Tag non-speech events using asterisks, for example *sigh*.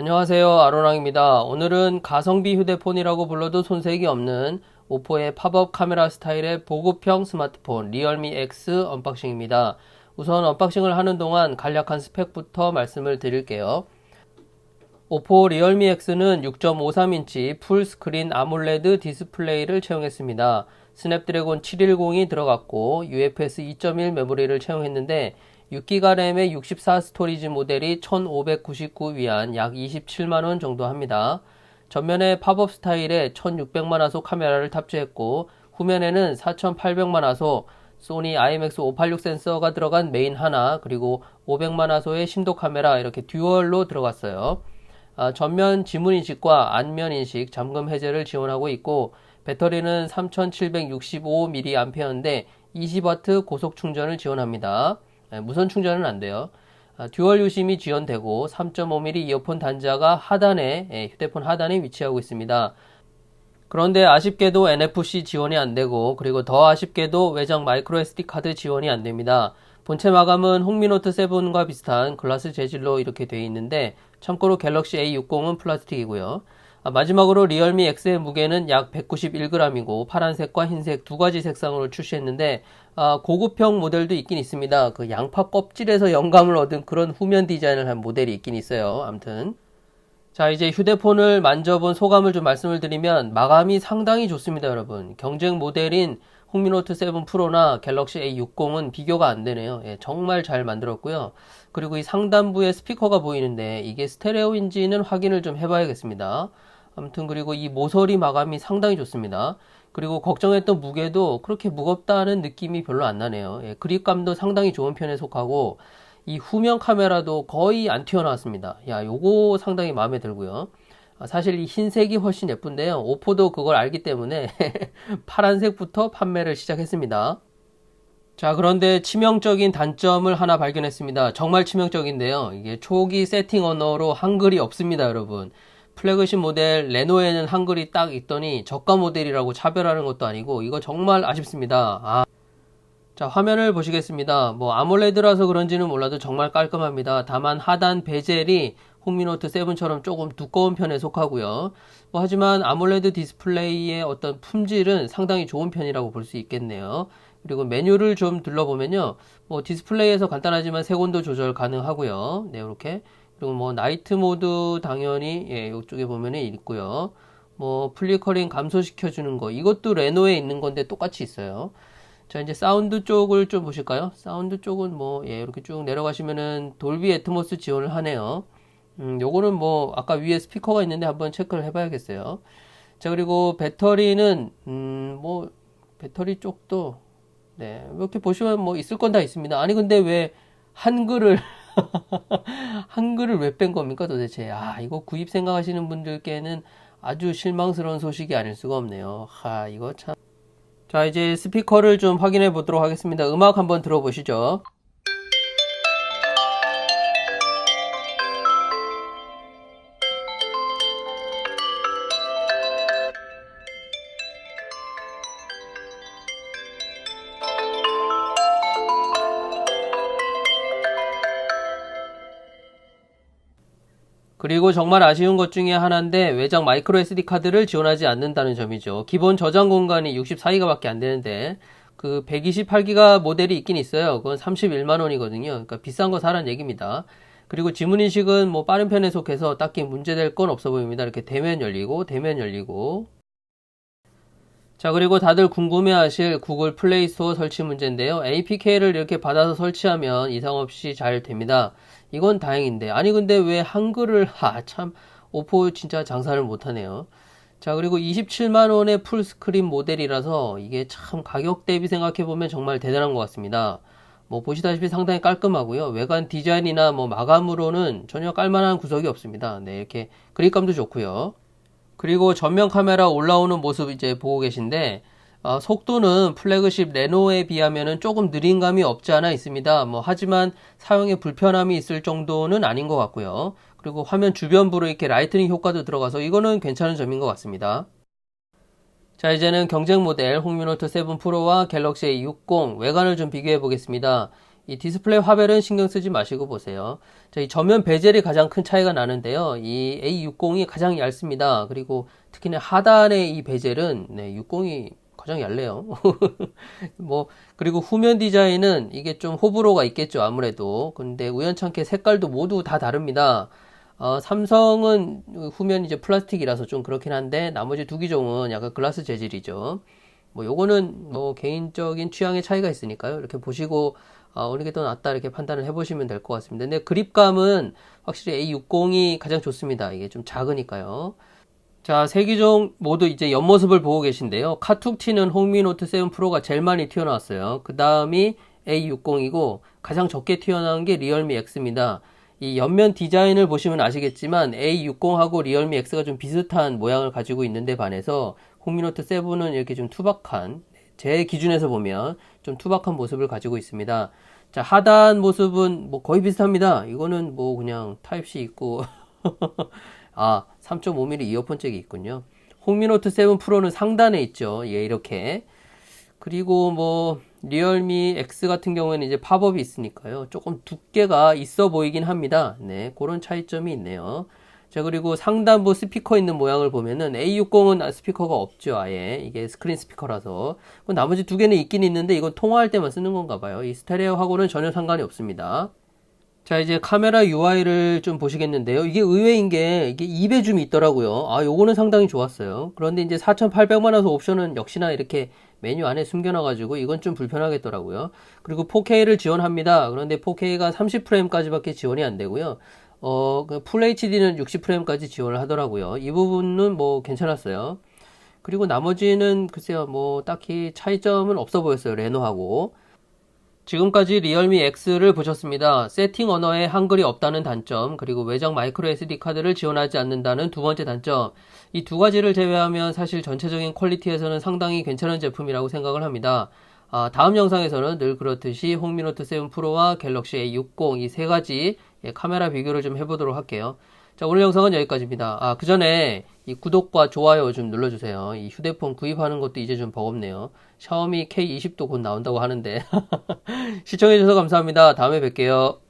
안녕하세요. 아로랑입니다. 오늘은 가성비 휴대폰이라고 불러도 손색이 없는 오포의 팝업 카메라 스타일의 보급형 스마트폰 리얼미 X 언박싱입니다. 우선 언박싱을 하는 동안 간략한 스펙부터 말씀을 드릴게요. 오포 리얼미 X는 6.53인치 풀스크린 아몰레드 디스플레이를 채용했습니다. 스냅드래곤 710이 들어갔고 UFS 2.1 메모리를 채용했는데 6기가 램의 64 스토리지 모델이 1599위안 약 27만원 정도 합니다. 전면에 팝업 스타일의 1600만 화소 카메라를 탑재했고 후면에는 4800만 화소 소니 IMX586 센서가 들어간 메인 하나 그리고 500만 화소의 심도 카메라 이렇게 듀얼로 들어갔어요. 아, 전면 지문 인식과 안면 인식, 잠금 해제를 지원하고 있고 배터리는 3765mAh인데 20W 고속 충전을 지원합니다. 네, 무선 충전은 안 돼요. 아, 듀얼 유심이 지원되고 3.5mm 이어폰 단자가 하단에 예, 휴대폰 하단에 위치하고 있습니다. 그런데 아쉽게도 NFC 지원이 안 되고 그리고 더 아쉽게도 외장 마이크로 SD 카드 지원이 안 됩니다. 본체 마감은 홍미노트 7과 비슷한 글라스 재질로 이렇게 되어 있는데 참고로 갤럭시 A60은 플라스틱이고요. 아, 마지막으로 리얼미 X의 무게는 약 191g이고 파란색과 흰색 두 가지 색상으로 출시했는데 아, 고급형 모델도 있긴 있습니다. 그 양파 껍질에서 영감을 얻은 그런 후면 디자인을 한 모델이 있긴 있어요. 암튼. 자 이제 휴대폰을 만져본 소감을 좀 말씀을 드리면 마감이 상당히 좋습니다 여러분. 경쟁 모델인 홍미노트 7 프로나 갤럭시 A60은 비교가 안 되네요. 예, 정말 잘 만들었고요. 그리고 이 상단부에 스피커가 보이는데 이게 스테레오인지는 확인을 좀 해봐야겠습니다 아무튼 그리고 이 모서리 마감이 상당히 좋습니다. 그리고 걱정했던 무게도 그렇게 무겁다는 느낌이 별로 안 나네요. 예, 그립감도 상당히 좋은 편에 속하고 이 후면 카메라도 거의 안 튀어나왔습니다. 야, 요거 상당히 마음에 들고요. 아, 사실 이 흰색이 훨씬 예쁜데요. 오포도 그걸 알기 때문에 *laughs* 파란색부터 판매를 시작했습니다. 자, 그런데 치명적인 단점을 하나 발견했습니다. 정말 치명적인데요. 이게 초기 세팅 언어로 한글이 없습니다, 여러분. 플래그십 모델 레노에는 한글이 딱 있더니 저가 모델이라고 차별하는 것도 아니고 이거 정말 아쉽습니다. 아. 자 화면을 보시겠습니다. 뭐 아몰레드라서 그런지는 몰라도 정말 깔끔합니다. 다만 하단 베젤이 홍미노트 7처럼 조금 두꺼운 편에 속하고요. 뭐 하지만 아몰레드 디스플레이의 어떤 품질은 상당히 좋은 편이라고 볼 수 있겠네요. 그리고 메뉴를 좀 둘러보면요. 뭐 디스플레이에서 간단하지만 색온도 조절 가능하고요. 네, 이렇게 그리고 뭐 나이트 모드 당연히 예, 이쪽에 보면은 있고요. 뭐 플리커링 감소시켜 주는 거 이것도 레노에 있는 건데 똑같이 있어요. 자 이제 사운드 쪽을 좀 보실까요? 사운드 쪽은 뭐 예, 이렇게 쭉 내려가시면은 돌비 애트모스 지원을 하네요. 음, 요거는 뭐 아까 위에 스피커가 있는데 한번 체크를 해봐야겠어요. 자 그리고 배터리는 음, 뭐 배터리 쪽도 네 이렇게 보시면 뭐 있을 건 다 있습니다. 아니 근데 왜 한글을 *laughs* *laughs* 한글을 왜 뺀 겁니까 도대체? 아, 이거 구입 생각하시는 분들께는 아주 실망스러운 소식이 아닐 수가 없네요. 하, 이거 참. 자, 이제 스피커를 좀 확인해 보도록 하겠습니다. 음악 한번 들어보시죠. 그리고 정말 아쉬운 것 중에 하나인데 외장 마이크로 SD 카드를 지원하지 않는다는 점이죠. 기본 저장 공간이 64기가밖에 안 되는데 그 128기가 모델이 있긴 있어요. 그건 31만 원이거든요. 그러니까 비싼 거 사란 얘기입니다. 그리고 지문 인식은 뭐 빠른 편에 속해서 딱히 문제될 건 없어 보입니다. 이렇게 대면 열리고 대면 열리고 자 그리고 다들 궁금해 하실 구글 플레이 스토어 설치 문제인데요. APK를 이렇게 받아서 설치하면 이상 없이 잘 됩니다. 이건 다행인데 아니 근데 왜 한글을 하참 오포 진짜 장사를 못하네요. 자 그리고 27만원의 풀스크린 모델이라서 이게 참 가격 대비 생각해보면 정말 대단한 것 같습니다. 뭐 보시다시피 상당히 깔끔하고요. 외관 디자인이나 뭐 마감으로는 전혀 깔만한 구석이 없습니다. 네 이렇게 그립감도 좋고요. 그리고 전면 카메라 올라오는 모습 이제 보고 계신데 어, 속도는 플래그십 레노에 비하면 조금 느린 감이 없지 않아 있습니다. 뭐 하지만 사용에 불편함이 있을 정도는 아닌 것 같고요. 그리고 화면 주변부로 이렇게 라이트닝 효과도 들어가서 이거는 괜찮은 점인 것 같습니다. 자 이제는 경쟁 모델 홍미노트 7 프로와 갤럭시 A60 외관을 좀 비교해 보겠습니다. 이 디스플레이 화벨은 신경 쓰지 마시고 보세요. 자, 이 전면 베젤이 가장 큰 차이가 나는데요. 이 A60이 가장 얇습니다. 그리고 특히나 하단의 이 베젤은 네, 60이 가장 얇네요. *laughs* 뭐 그리고 후면 디자인은 이게 좀 호불호가 있겠죠 아무래도. 근데 우연찮게 색깔도 모두 다 다릅니다. 어, 삼성은 후면 이제 플라스틱이라서 좀 그렇긴 한데 나머지 두 기종은 약간 글라스 재질이죠. 뭐 요거는 뭐 개인적인 취향의 차이가 있으니까요. 이렇게 보시고 어, 어느 게 더 낫다 이렇게 판단을 해보시면 될 것 같습니다. 근데 그립감은 확실히 A60이 가장 좋습니다. 이게 좀 작으니까요. 자, 세 기종 모두 이제 옆모습을 보고 계신데요. 카툭 튀는 홍미노트 7 프로가 제일 많이 튀어나왔어요. 그 다음이 A60이고 가장 적게 튀어나온 게 리얼미 X입니다. 이 옆면 디자인을 보시면 아시겠지만 A60하고 리얼미 X가 좀 비슷한 모양을 가지고 있는데 반해서 홍미노트 7은 이렇게 좀 투박한 제 기준에서 보면 좀 투박한 모습을 가지고 있습니다. 자, 하단 모습은 뭐 거의 비슷합니다. 이거는 뭐 그냥 타입C 있고 *laughs* 아, 3.5mm 이어폰 잭이 있군요. 홍미노트 7 프로는 상단에 있죠. 예, 이렇게. 그리고 뭐 리얼미 X 같은 경우에는 이제 팝업이 있으니까요. 조금 두께가 있어 보이긴 합니다. 네, 그런 차이점이 있네요. 자, 그리고 상단부 스피커 있는 모양을 보면은 A60은 스피커가 없죠, 아예. 이게 스크린 스피커라서. 그 나머지 두 개는 있긴 있는데 이건 통화할 때만 쓰는 건가 봐요. 이 스테레오하고는 전혀 상관이 없습니다. 자, 이제 카메라 UI를 좀 보시겠는데요. 이게 의외인 게 이게 2배 줌이 있더라고요. 아, 요거는 상당히 좋았어요. 그런데 이제 4,800만 원 옵션은 역시나 이렇게 메뉴 안에 숨겨놔가지고 이건 좀 불편하겠더라고요. 그리고 4K를 지원합니다. 그런데 4K가 30프레임까지밖에 지원이 안 되고요. 어, 그풀 HD는 60프레임까지 지원을 하더라고요. 이 부분은 뭐 괜찮았어요. 그리고 나머지는 글쎄요, 뭐 딱히 차이점은 없어 보였어요. 레노하고. 지금까지 리얼미 X를 보셨습니다. 세팅 언어에 한글이 없다는 단점, 그리고 외장 마이크로 SD 카드를 지원하지 않는다는 두 번째 단점. 이 두 가지를 제외하면 사실 전체적인 퀄리티에서는 상당히 괜찮은 제품이라고 생각을 합니다. 아, 다음 영상에서는 늘 그렇듯이 홍미노트 7 프로와 갤럭시 A60 이 세 가지 예, 카메라 비교를 좀 해보도록 할게요. 자, 오늘 영상은 여기까지입니다. 아, 그 전에 이 구독과 좋아요 좀 눌러주세요. 이 휴대폰 구입하는 것도 이제 좀 버겁네요. 샤오미 K20도 곧 나온다고 하는데. *laughs* 시청해주셔서 감사합니다. 다음에 뵐게요.